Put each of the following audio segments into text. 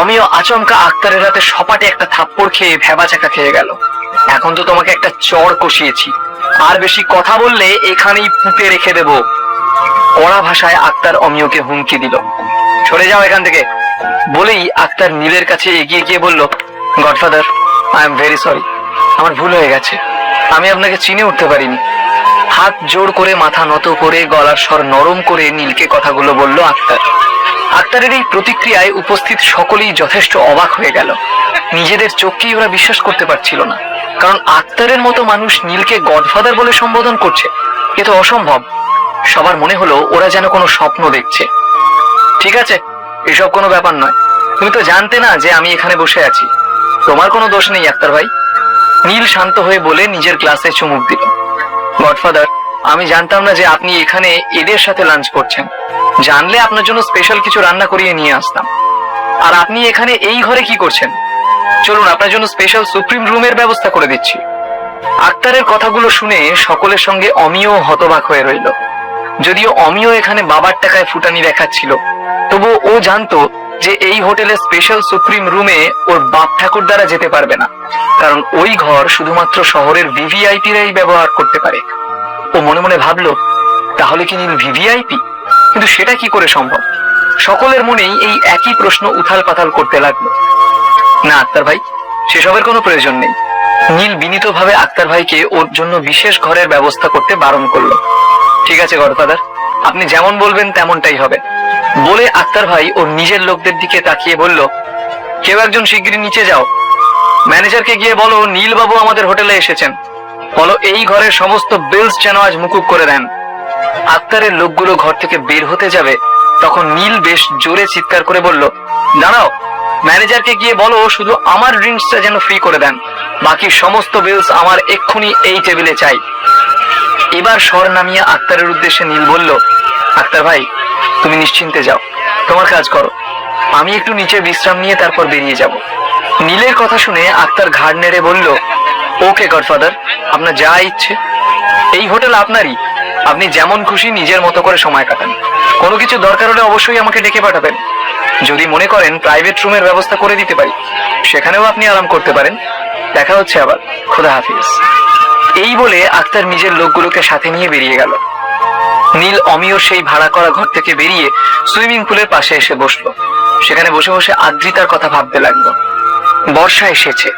অমিয় আচমকা আক্তারের হাতে সপাটে একটা থাপ্পড় খেয়ে ভেবা চাকা খেয়ে গেল। এখন তো তোমাকে একটা চড় কষিয়েছি। আর বেশি কথা বললে এখানেই পুঁতে রেখে দেব। কড়া ভাষায় আক্তার অমিয়কে হুমকি দিল। সরে যাও এখান থেকে। বলেই আক্তার নীলের কাছে এগিয়ে গিয়ে বলল, godfather I am very sorry আমার ভুল হয়ে গেছে। আমি আপনাকে চিনে উঠতে পারিনি। হাত জোড় করে মাথা নত করে গলার স্বর নরম করে নীলকে কথাগুলো বলল আক্তার। আক্তারের এই প্রতিক্রিয়ায় উপস্থিত সকলেই যথেষ্ট অবাক হয়ে গেল। নিজেদের চোখকেই ওরা বিশ্বাস করতে পারছিল না। কারণ আক্তারের মতো মানুষ নীলকে গডফাদার বলে সম্বোধন করছে, এ তো অসম্ভব। সবার মনে হলো ওরা যেন কোনো স্বপ্ন দেখছে। ঠিক আছে, এসব কোনো ব্যাপার নয়। তুমি তো জানতে না যে আমি এখানে বসে আছি। তোমার কোনো দোষ নেই, আক্তার ভাই। নীল শান্ত হয়ে বলে নিজের ক্লাসে চুমুক দিল। গডফাদার, আমি জানতাম না যে আপনি এখানে এদের সাথে লাঞ্চ করছেন। জানলে আপনার জন্য স্পেশাল কিছু রান্না করিয়ে নিয়ে আসতাম। আর আপনি এখানে এই ঘরে কি করছেন? চলুন, আপনার জন্য স্পেশাল সুপ্রিম রুমের ব্যবস্থা করে দিচ্ছি। আক্তারের কথাগুলো শুনে সকলের সঙ্গে অমিয় হতবাক হয়ে রইল। যদিও অমিয় এখানে বাবার টাকায় ফুটানি দেখাচ্ছিল তবু ও জানতো যে এই হোটেলের স্পেশাল সুপ্রিম রুমে ওর বাপ ঠাকুর দ্বারা যেতে পারবে না, কারণ ওই ঘর শুধুমাত্র শহরের ভিভিআইপিরাই ব্যবহার করতে পারে। ও মনে মনে ভাবলো, তাহলে কি নীল ভিভিআইপি কিন্তু সেটা কি করে সম্ভব? সকলের মনেই এই একই প্রশ্ন উথাল পাথাল করতে লাগল। না, আক্তার ভাই, সেসবের কোনো প্রয়োজন নেই। নীল বিনীতভাবে আক্তার ভাইকে ওর জন্য বিশেষ ঘরের ব্যবস্থা করতে বারণ করল। ঠিক আছে গডফাদার আপনি যেমন বলবেন তেমনটাই হবে। বলে আক্তার ভাই ওর নিজের লোকদের দিকে তাকিয়ে বলল, কেউ একজন শিগগিরই নিচে যাও। ম্যানেজারকে গিয়ে বলো, নীলবাবু আমাদের হোটেলে এসেছেন। বলো, এই ঘরের সমস্ত বিলস যেন আজ মুকুব করে দেন। আক্তারের লোকগুলো ঘর থেকে বের হতে যাবে, তখন নীল বেশ জোরে চিৎকার করে বলল, দাঁড়াও, ম্যানেজারকে গিয়ে বলো, শুধু আমার ড্রিঙ্কসটা যেন ফ্রি করে দেন, বাকি সমস্ত বিলস আমার এক্ষুনি এই টেবিলে চাই। এবার স্বর নামিয়ে আক্তারের উদ্দেশ্যে নীল বলল, আক্তার ভাই, তুমি নিশ্চিন্তে যাও, তোমার কাজ করো, আমি একটু নিচে বিশ্রাম নিয়ে তারপর বেরিয়ে যাব। নীলের কথা শুনে আক্তার ঘাড় নেড়ে বলল, ওকে গডফাদার, আপনার যা ইচ্ছে, এই হোটেল আপনারই। আপনি যেমন খুশি নিজের মতো করে সময় কাটান। কোনো কিছু দরকার হলে অবশ্যই আমাকে ডেকে পাঠাবেন। যদি মনে করেন প্রাইভেট রুমের ব্যবস্থা করে দিতে পারি, সেখানেও আপনি আরাম করতে পারেন। দেখা হচ্ছে আবার। খোদা হাফিজ। এই বলে আক্তার নিজের লোকগুলোকে সাথে নিয়ে বেরিয়ে গেল। নীল অমিয়র সেই ভাড়া করা ঘর থেকে বেরিয়ে সুইমিং পুলের পাশে এসে বসল। সেখানে বসে বসে আদ্রিতার কথা ভাবতে লাগল। বর্ষা এসেছে।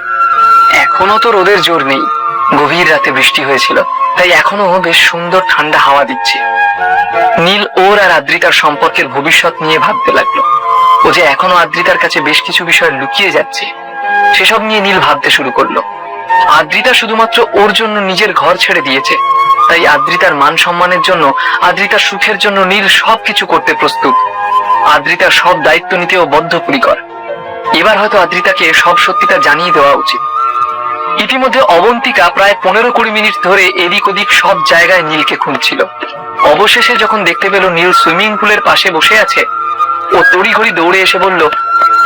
এখনও তো রোদের জোর নেই। গভীর রাতে বৃষ্টি হয়েছিল, তাই এখনও বেশ সুন্দর ঠান্ডা হাওয়া দিচ্ছে। নীল ওর আর আদ্রিতার সম্পর্কের ভবিষ্যৎ নিয়ে ভাবতে লাগল। ও যে এখনও আদ্রিতার কাছে বেশ কিছু বিষয় লুকিয়ে যাচ্ছে, সেসব নিয়ে নীল ভাবতে শুরু করল। আদ্রিতা শুধুমাত্র ওর জন্য নিজের ঘর ছেড়ে দিয়েছে, তাই আদ্রিতার মান সম্মানের জন্য, আদ্রিতার সুখের জন্য নীল সবকিছু করতে প্রস্তুত। আদ্রিতার সব দায়িত্ব নিতেও বদ্ধপরিকর। এবার হয়তো আদ্রিতাকে সব সত্যিটা জানিয়ে দেওয়া উচিত। ইতিমধ্যে অবন্তিকা প্রায় পনেরো কুড়ি মিনিট ধরে এদিক ওদিক সব জায়গায় নীলকে খুঁজছিল। অবশেষে যখন দেখতে পেল নীল সুইমিং পুলের পাশে বসে আছে, ও তড়িঘড়ি দৌড়ে এসে বলল,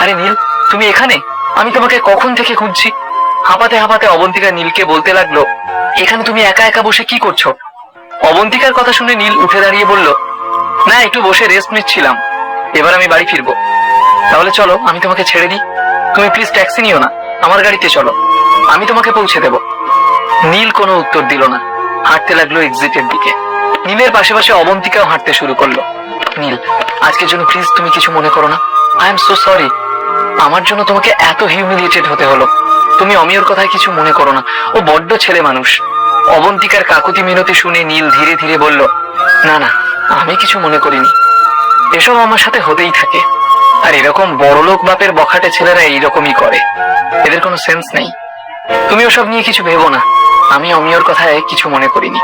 আরে নীল, তুমি এখানে? আমি তোমাকে কখন থেকে খুঁজছি? হাঁপাতে হাঁপাতে অবন্তিকা নীলকে বলতে লাগল, এখানে তুমি একা একা বসে কি করছ? অবন্তিকার কথা শুনে নীল উঠে দাঁড়িয়ে বলল, না, একটু বসে রেস্ট নিচ্ছিলাম। এবার আমি বাড়ি ফিরবো। তাহলে চলো, আমি তোমাকে ছেড়ে দিই। তুমি প্লিজ ট্যাক্সি নিও না। আমার গাড়িতে চলো। আমি তোমাকে পৌঁছে দেব। নীল কোনো উত্তর দিল না। হাঁটতে লাগল এক্সিটের দিকে। নীলের পাশে পাশে অবন্তিকাও হাঁটতে শুরু করল। নীল, আজকের জন্য প্লিজ তুমি কিছু মনে করো না। আই এম সো সরি আমার জন্য তোমাকে এত হিউমিলিয়েটেড হতে হলো। তুমি অমিয়র কথায় কিছু মনে করো না। ও বড্ড ছেলে মানুষ। অবন্তিকার কাকুতি মিনতি শুনে নীল ধীরে ধীরে বলল, না না, আমি কিছু মনে করিনি। এসব আমার সাথে হতেই থাকে। আর এরকম বড়লোক বাপের বখাটে ছেলেরা এইরকমই করে। এদের কোনো সেন্স নেই। তুমি ওসব নিয়ে কিছু ভেবো না। আমি অমিয়র কথায় কিছু মনে করিনি।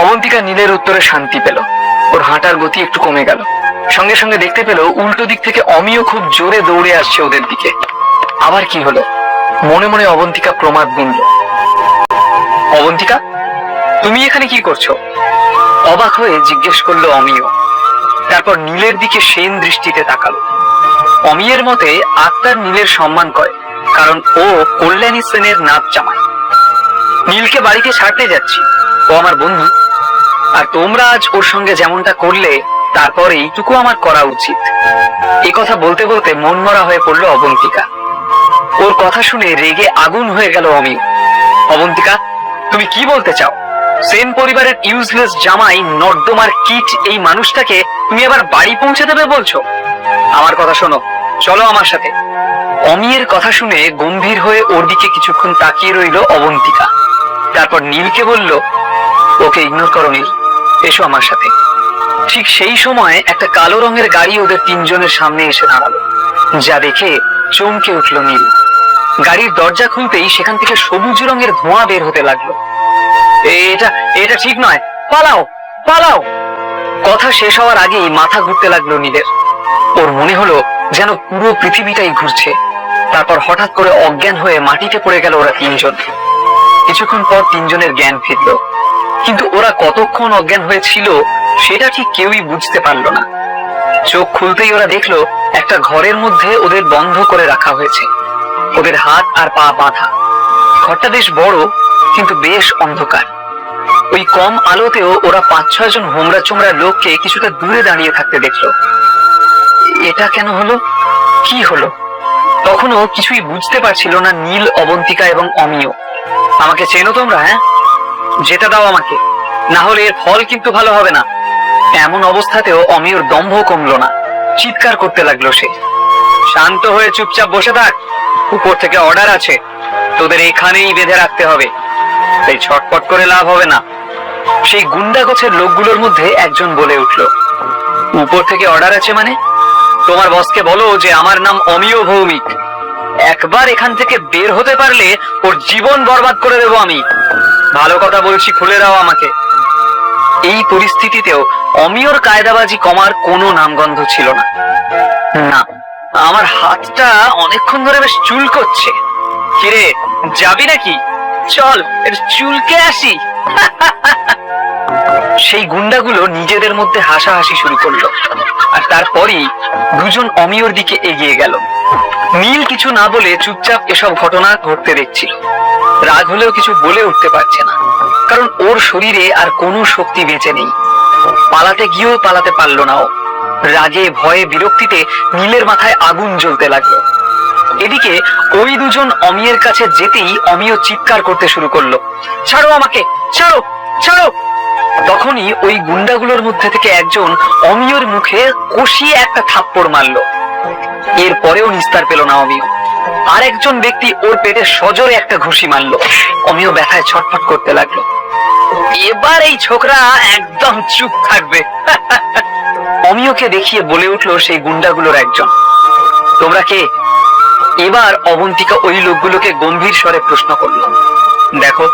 অবন্তিকা নীলের উত্তরে শান্তি পেল। ওর হাঁটার গতি একটু কমে গেল। সঙ্গে সঙ্গে দেখতে পেল উল্টো দিক থেকে অমিয় খুব জোরে দৌড়ে আসছে ওদের দিকে। আবার কি হলো? মনে মনে অবন্তিকা প্রমাদ গুনল। অবন্তিকা, তুমি এখানে কি করছ? অবাক হয়ে জিজ্ঞেস করল অমিয়। তারপর নীলের দিকে সেন দৃষ্টিতে তাকালো। অমিয়ের মতে আত্মার নীলের সম্মান করে কারণ ও কল্যাণী সেনের নাচ জামাই। নীলকে বাড়িতে ছাড়তে যাচ্ছি। ও আমার বন্ধু। আর তোমরা আজ ওর সঙ্গে যেমনটা করলে, তারপর এইটুকু আমার করা উচিত। এ কথা বলতে বলতে মন মরা হয়ে পড়ল অবন্তিকা। ওর কথা শুনে রেগে আগুন হয়ে গেল অমিয় অবন্তিকা, তুমি কি বলতে চাও? সেন পরিবারের ইউজলেস জামাই নর্দমার কিট এই মানুষটাকে তুমি আবার বাড়ি পৌঁছে দেবে বলছো? আমার কথা শোনো, চলো আমার সাথে। অমিয়ের কথা শুনে গম্ভীর হয়ে ওর দিকে কিছুক্ষণ তাকিয়ে রইল অবন্তিকা। তারপর নীলকে বলল, ওকে ইগনোর করো নীল, এসো আমার সাথে। ঠিক সেই সময় একটা কালো রঙের গাড়ি ওদের তিনজনের সামনে এসে দাঁড়াল, যা দেখে চমকে উঠল নীল। গাড়ির দরজা খুলতেই সেখান থেকে সবুজ রঙের ধোঁয়া বের হতে লাগল। এটা এটা ঠিক নয়, পালাও পালাও! কথা শেষ হওয়ার আগেই মাথা ঘুরতে লাগল নীলের। ওর মনে হলো যেন পুরো পৃথিবীটাই ঘুরছে। তারপর হঠাৎ করে অজ্ঞান হয়ে মাটিতে পড়ে গেল ওরা তিনজন। কিছুক্ষণ পর তিনজনের জ্ঞান ফিরল। কিন্তু ওরা কতক্ষণ অজ্ঞান হয়েছিল, সেটা ঠিক কেউই বুঝতে পারল না। চোখ খুলতেই ওরা দেখল, একটা ঘরের মধ্যে ওদের বন্ধ করে রাখা হয়েছে। ওদের হাত আর পা বাঁধা। ঘরটা বেশ বড়, কিন্তু বেশ অন্ধকার। ওই কম আলোতেও ওরা পাঁচ ছয় জন হোমরা চোমরা লোককে কিছুটা দূরে দাঁড়িয়ে থাকতে দেখল। এটা কেন হলো? কি হলো? তখনও কিছুই বুঝতে পারছিল না নীল, অবন্তিকা এবং অমিয়। আমাকে চেনো তোমরা হ্যাঁ? যেতে দাও আমাকে। না হলে এর ফল কিন্তু ভালো হবে না। এমন অবস্থাতেও অমিয়র দম্ভ কমলো না। চিৎকার করতে লাগল সে। শান্ত হয়ে চুপচাপ বসে থাক। উপর থেকে অর্ডার আছে। তোদের এখানেই বেঁধে রাখতে হবে। তাই ছটপট করে লাভ হবে না। সেই গুন্ডা গোছের লোকগুলোর মধ্যে একজন বলে উঠল। উপর থেকে অর্ডার আছে মানে? তোমার বসকে বলো যে আমার নাম অমিয় ভৌমিক। একবার এখান থেকে বের হতে পারলে ওর জীবন বরবাদ করে দেবো আমি। ভালো কথা বলছি, খুলে দাও আমাকে। এই পরিস্থিতিতেও অমিয়র কায়দাবাজি কমার কোনো নামগন্ধ ছিল না। না, আমার হাতটা অনেকক্ষণ ধরে বেশ চুল করছে কিরে, যাবি নাকি? চল চুলকে আসি। সেই গুন্ডাগুলো নিজেদের মধ্যে হাসাহাসি শুরু করল। আর তারপরই দুজন অমিয়র দিকে এগিয়ে গেল। নীল কিছু না বলে চুপচাপ এসব ঘটনা ঘটতে দেখছিল। রাগ হলেও কিছু বলে উঠতে পারছে না। কারণ ওর শরীরে আর কোনো শক্তি বেঁচে নেই। পালাতে গিয়েও পালাতে পারল না ও। রাগে, ভয়ে, বিরক্তিতে নীলের মাথায় আগুন জ্বলতে লাগল। এদিকে ওই দুজন অমিয়ের কাছে যেতেই অমিয় চিৎকার করতে শুরু করল। ছাড়ো আমাকে! ছাড়ো! ছাড়ো! তখনই ওই গুন্ডাগুলোর মধ্যে থেকে একজন অমিয়র মুখে কষিয়ে একটা থাপ্পড় মারলো। এর পরেও নিস্তার পেল না অমিয়। আর একজন ব্যক্তি ওর পেটে সজোরে একটা ঘুষি মারলো। অমিয় ব্যথায় ছটফট করতে লাগল। এবার এই ছোকরা একদম চুপ থাকবে। অমিয়কে দেখিয়ে বলে উঠল সেই গুন্ডাগুলোর একজন। তোমরা কে? এবার অবন্তিকা ওই লোকগুলোকে গম্ভীর স্বরে প্রশ্ন করল। দেখো,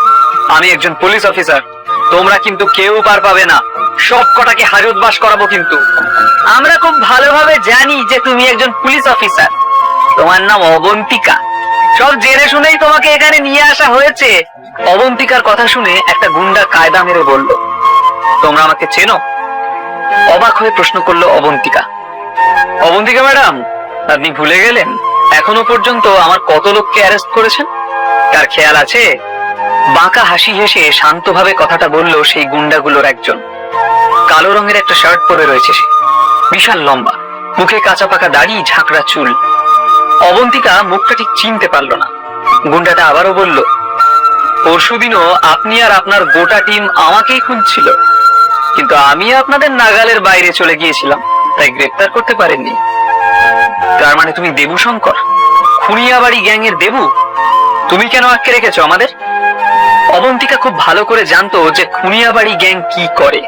আমি একজন পুলিশ অফিসার। তোমরা কিন্তু কেউ পার পাবে না। সব কটাকে হাজতবাস করাবো কিন্তু। আমরা খুব ভালোভাবে জানি যে তুমি একজন পুলিশ অফিসার। তোমার নাম অবন্তিকা। সব জেনে শুনেই তোমাকে এখানে নিয়ে আসা হয়েছে। অবন্তিকার কথা শুনে একটা গুন্ডা কায়দা মেরে বলল, তোমরা আমাকে চেনো? অবাক হয়ে প্রশ্ন করল অবন্তিকা। অবন্তিকা ম্যাডাম, আপনি ভুলে গেলেন? এখনও পর্যন্ত আমার কত লোককে অ্যারেস্ট করেছেন? তার খেয়াল আছে? বাঁকা হাসি হেসে শান্তভাবে কথাটা বলল সেই গুন্ডাগুলোর একজন। কালো রঙের একটা শার্ট পরে রয়েছে সে। বিশাল লম্বা। মুখে কাঁচা পাকা দাড়ি, ঝাঁকড়া চুল। অবন্তিকা মুখটা ঠিক চিনতে পারল না। গুন্ডাটা আবারও বলল, পরশুদিনও আপনি আর আপনার গোটা টিম আমাকেই খুঁজছিল। কিন্তু আমি আপনাদের নাগালের বাইরে চলে গিয়েছিলাম, তাই গ্রেপ্তার করতে পারেননি। তার মানে তুমি দেবু শঙ্কর? খুনিয়াবাড়ি গ্যাং এর দেবু? তুমি কেন আটকে রেখেছো আমাদের অবন্তিকা খুব ভালো করে জানতো যে খুনিয়াবাড়ি গ্যাং কি করে।